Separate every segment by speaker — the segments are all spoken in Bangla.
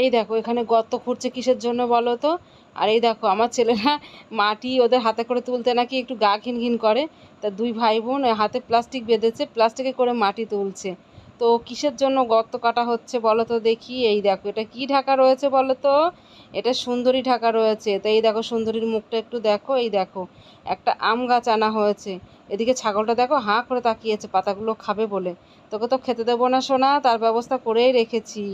Speaker 1: এই দেখো, এখানে গর্ত খুঁড়ছে কিসের জন্য বলো তো? আর এই দেখো, আমার ছেলেরা মাটি ওদের হাতে করে তুলতে নাকি একটু গা ঘিন ঘিন করে। তা দুই ভাই বোন হাতে প্লাস্টিক বেঁধেছে, প্লাস্টিকে করে মাটি তুলছে। তো কিসের জন্য গর্ত কাটা হচ্ছে বলো তো দেখি। এই দেখো, এটা কি ঢাকা রয়েছে বলো তো? এটা সুন্দরী ঢাকা রয়েছে। তো এই দেখো, সুন্দরীর মুখটা একটু দেখো, এই দেখো, একটা আম গাছ আনা হয়েছে। এদিকে ছাগলটা দেখো, হাঁ করে তাকিয়েছে, পাতাগুলো খাবে বলে। তোকে তো খেতে দেবো না সোনা, তার ব্যবস্থা করেই রেখেছি।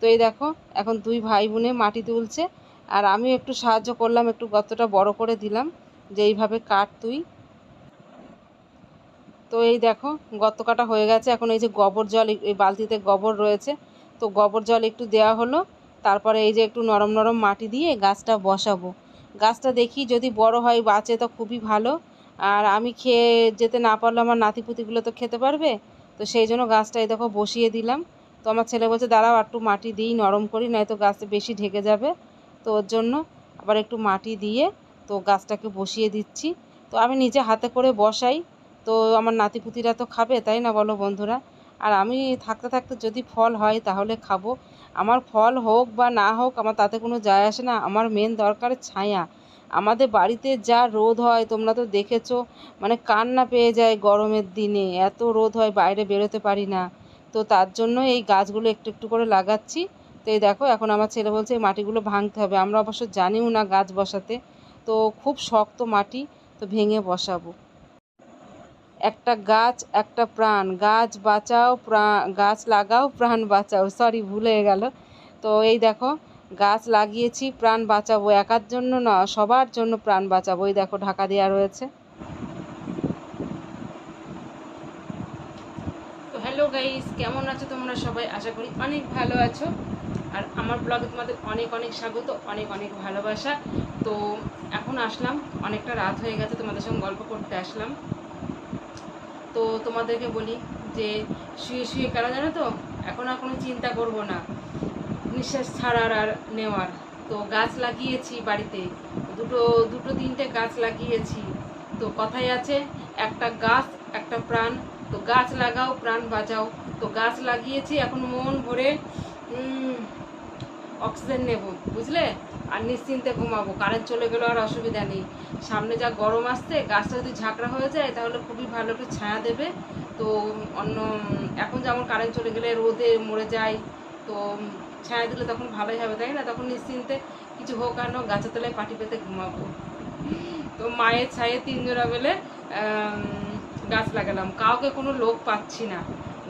Speaker 1: তো এই দেখো, এখন দুই ভাই বোনে মাটি তুলছে। আর আমি একটু সাহায্য করলাম, একটু গর্তটা বড় করে দিলাম যে এইভাবে কাট তুই। তো এই দেখো, গর্ত কাটা হয়ে গেছে। এখন এই যে গোবর জল এই- বালতিতে গোবর রয়েছে। তো গোবর জল একটু দেওয়া হলো। তারপরে এই যে একটু নরম নরম মাটি দিয়ে গাছটা বসাবো। গাছটা দেখি যদি বড় হয়, বাঁচে তো খুবই ভালো। আর আমি খেয়ে যেতে না পারলে আমার নাতিপুতিগুলো তো খেতে পারবে? তো সেই জন্য গাছটা এই দেখো বসিয়ে দিলাম। তো আমার ছেলে বলছে, দাঁড়াও, একটু মাটি দিই, নরম করি, নয়তো গাছটা বেশি ঢেকে যাবে। তো ওর জন্য আবার একটু মাটি দিয়ে তো গাছটাকে বসিয়ে দিচ্ছি। তো আমি নিজে হাতে করে বসাই। তো আমার নাতিপুতিরা তো খাবে, তাই না বলো বন্ধুরা? আর আমি থাকতে থাকতে যদি ফল হয় তাহলে খাব। আমার ফল হোক বা না হোক, আমার তাতে কোনো যায় আসে না। আমার মেন দরকার ছায়া। আমাদের বাড়িতে যা রোদ হয়, তোমরা তো দেখেছ মানে কান্না পেয়ে যায় গরমের দিনে। এত রোদ হয়, বাইরে বেরোতে পারি না। তো তার জন্য এই গাছগুলো একটু একটু করে লাগাচ্ছি। তো এই দেখো, এখন আমার ছেলে বলছে এই মাটিগুলো ভাঙতে হবে। আমরা অবশ্য জানিও না গাছ বসাতে। তো খুব শক্ত মাটি, তো ভেঙে বসাবো। একটা গাছ, একটা প্রাণ। গাছ বাঁচাও প্রাণ গাছ লাগাও, প্রাণ বাঁচাও। সরি ভুলে গেল। তো এই দেখো, গাছ লাগিয়েছি, প্রাণ বাঁচাবো। একার জন্য না, সবার জন্য প্রাণ বাঁচাবো। এই দেখো, ঢাকা দেওয়া রয়েছে। হ্যালো গাইস, কেমন আছো তোমরা সবাই? আশা করি অনেক ভালো আছো। আর আমার ব্লগে তোমাদের অনেক অনেক স্বাগত, অনেক অনেক ভালোবাসা। তো এখন আসলাম, অনেকটা রাত হয়ে গেছে, তোমাদের সঙ্গে গল্প করতে আসলাম। তো তোমাদেরকে বলি যে, শুয়ে শুয়ে কেন জানো তো? এখন আর কোনো চিন্তা করব না। নিঃশ্বাস ছাড়ার আর নেওয়ার। তো গাছ লাগিয়েছি বাড়িতে। দুটো দুটো তিনটে গাছ লাগিয়েছি। তো কথাই আছে, একটা গাছ, একটা প্রাণ। তো গাছ লাগাও প্রাণ বাঁচাও। তো গাছ লাগিয়েছি এখন মন ভরে অক্সিজেন নেব বুঝলে? আর নিশ্চিন্তে ঘুমাবো কারেন্ট চলে গেলেও আর অসুবিধা নেই। সামনে যা গরম আসছে গাছটা যদি ঝাঁকড়া হয়ে যায় তাহলে খুবই ভালো একটু ছায়া দেবে। তো অন্য এখন যেমন কারেন্ট চলে গেলে রোদে মরে যায় তো ছায়া দিলে তখন ভালোই হবে তাই না? তখন নিশ্চিন্তে কিছু হোক আর হোক, গাছের তলায় পাটি পেতে ঘুমাবো। তো মায়ের ছায়ে তিনজনা মিলে আম, গাছ লাগালাম। কাউকে কোনো লোক পাচ্ছি না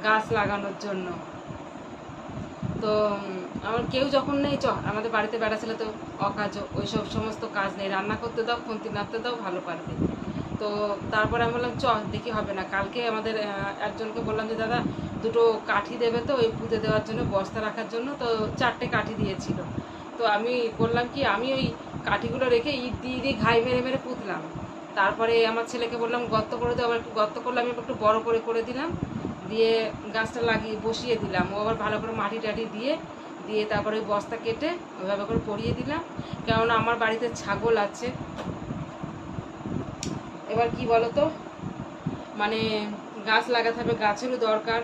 Speaker 1: গাছ লাগানোর জন্য। তো আমার কেউ যখন নেই, চ, আমাদের বাড়িতে বেড়া ছিল তো অকাজ ওই সব সমস্ত কাজ নেই। রান্না করতে দাও, খুন্তি নাড়তে দাও, ভালো পারবে। তো, তারপরে আমি বললাম, চ, দেখি হবে না। কালকে আমাদের একজনকে বললাম যে, দাদা, দুটো কাঠি দেবে তো ওই পুঁতে দেওয়ার জন্য, বস্তা রাখার জন্য। তো চারটে কাঠি দিয়েছিল। তো আমি বললাম কি, আমি ওই কাঠিগুলো রেখে ইট দিয়ে দিয়ে ঘাই মেরে মেরে পুঁতলাম। তারপরে আমার ছেলেকে বললাম, গর্ত করে দাও আবার একটু গর্ত করলাম আমি একটু বড় করে করে দিলাম। দিয়ে গাছটা লাগিয়ে বসিয়ে দিলাম। ও আবার ভালো করে মাটি টাটি দিয়ে দিয়ে তারপরে ওই বস্তা কেটে ওইভাবে করে পরিয়ে দিলাম। কেননা আমার বাড়িতে ছাগল আছে। এবার কি বলো তো মানে গাছ লাগাতে হবে, গাছেরও দরকার।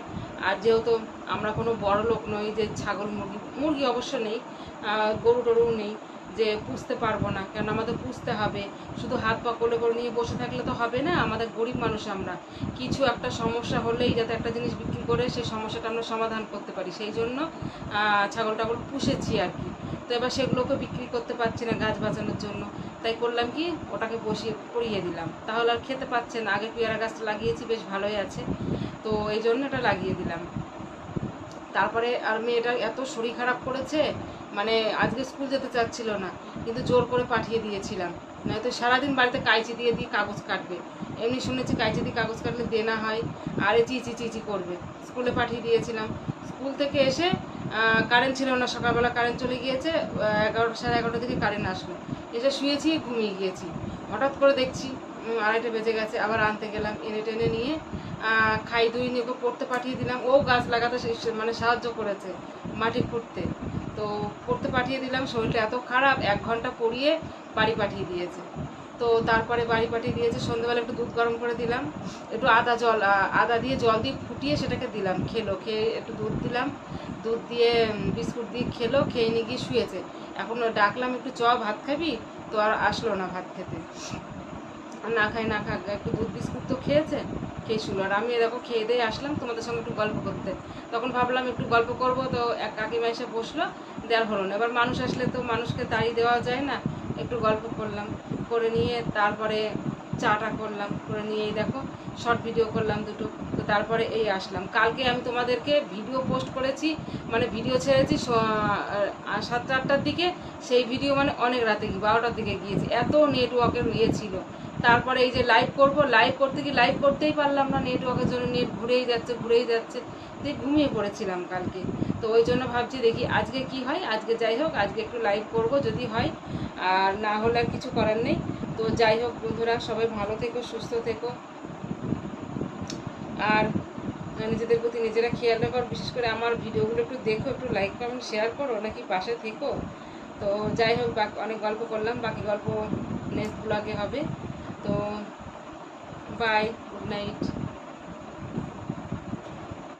Speaker 1: আর যেহেতু আমরা কোনো বড় লোক নই যে ছাগল, মুরগি মুরগি অবশ্য নেই গরু টরু নেই। যে পুষতে পারব না কেন আমাদের পুষতে হবে। শুধু হাত পা কোলে করে নিয়ে বসে থাকলে তো হবে না, আমাদের গরিব মানুষ আমরা। কিছু একটা সমস্যা হলেই যাতে একটা জিনিস বিক্রি করে সেই সমস্যাটা আমরা সমাধান করতে পারি। সেই জন্য ছাগল টাগল পুষেছি আর কি। তো এবার সেগুলোকে বিক্রি করতে পারছি না গাছ বাঁচানোর জন্য। তাই করলাম কি, ওটাকে বসিয়ে পরিয়ে দিলাম। তাহলে আর খেতে পাচ্ছে না। আগে পেয়ারা গাছটা লাগিয়েছি, বেশ ভালোই আছে। তো এই জন্য এটা লাগিয়ে দিলাম। তারপরে আর মেয়েটা এত শরীর খারাপ করেছে মানে আজকে স্কুল যেতে চাচ্ছিল না, কিন্তু জোর করে পাঠিয়ে দিয়েছিলাম। নয়তো সারাদিন বাড়িতে কাইচি দিয়ে দিয়ে কাগজ কাটবে। এমনি শুনেছি কাইচি দিয়ে কাগজ কাটলে দেনা হয়, আর এ চিচি চিচি করবে। স্কুলে পাঠিয়ে দিয়েছিলাম। স্কুল থেকে এসে কারেন্ট ছিল না, সকালবেলা কারেন্ট চলে গিয়েছে এগারোটা সাড়ে এগারোটা থেকে কারেন্ট আসলো। এসে শুয়েছি, ঘুমিয়ে গিয়েছি। হঠাৎ করে দেখছি আড়াইটে বেজে গেছে, আবার আনতে গেলাম, এনে টেনে নিয়ে খাই দুই নিয়ে পড়তে পাঠিয়ে দিলাম। ও গাছ লাগাতে মানে সাহায্য করেছে মাটি খুঁড়তে। তো পড়তে পাঠিয়ে দিলাম, শরীরটা এত খারাপ, এক ঘণ্টা পড়িয়ে বাড়ি পাঠিয়ে দিয়েছে। তো তারপরে বাড়ি পাঠিয়ে দিয়েছে, সন্ধ্যেবেলা একটু দুধ গরম করে দিলাম, একটু আদা জল আদা দিয়ে জল দিয়ে ফুটিয়ে সেটাকে দিলাম, খেলো, খেয়ে একটু দুধ দিলাম। দুধ দিয়ে বিস্কুট দিয়ে খেলো, খেয়ে নিয়ে গিয়ে শুয়েছে। এখন ডাকলাম, একটু চ, ভাত খাবি? তো আর আসলো না ভাত খেতে। আর না খাই, না খাক, একটু দুধ বিস্কুট তো খেয়েছে খেয়ে শুলো আর আমি দেখো খেয়ে দিয়ে আসলাম তোমাদের সঙ্গে একটু গল্প করতে। তখন ভাবলাম একটু গল্প করব, তো এক কাকিমা এসে বসল, দেওয়ার হলো না। এবার মানুষ আসলে তো মানুষকে তাড়ি দেওয়া যায় না, একটু গল্প করলাম, করে নিয়ে তারপরে চাটা করলাম, করে নিয়ে দেখো শর্ট ভিডিও করলাম দুটো, তো তারপরে এই আসলাম। কালকে আমি তোমাদেরকে ভিডিও পোস্ট করেছি মানে ভিডিও ছেড়েছি সাতটা আটটার দিকে, সেই ভিডিও মানে অনেক রাতে গিয়ে, বারোটার দিকে গিয়েছি। এত নেটওয়ার্কের ইয়ে ছিল। তারপরে এই যে লাইভ করব লাইভ করতে গিয়ে লাইভ করতেই পারলাম না নেটওয়ার্কের জন্য নেট ঘুরেই যাচ্ছে ঘুরেই যাচ্ছে। দিয়ে ঘুমিয়ে পড়েছিলাম কালকে। তো ওই জন্য ভাবছি দেখি আজকে কি হয়, আজকে যাই হোক, আজকে একটু লাইভ করব যদি হয়, আর না হলে আর কিছু করার নেই। তো যাই হোক বন্ধুরা, সবাই ভালো থেকো, সুস্থ থেকো। আর নিজেদের প্রতি নিজেরা খেয়াল রাখো বিশেষ করে আমার ভিডিওগুলো একটু দেখো, একটু লাইক কমেন্ট শেয়ার করো, নাকি পাশে থেকো। তো যাই হোক অনেক গল্প করলাম, বাকি গল্প নেক্সট ব্লগে হবে। Então, vai, good night.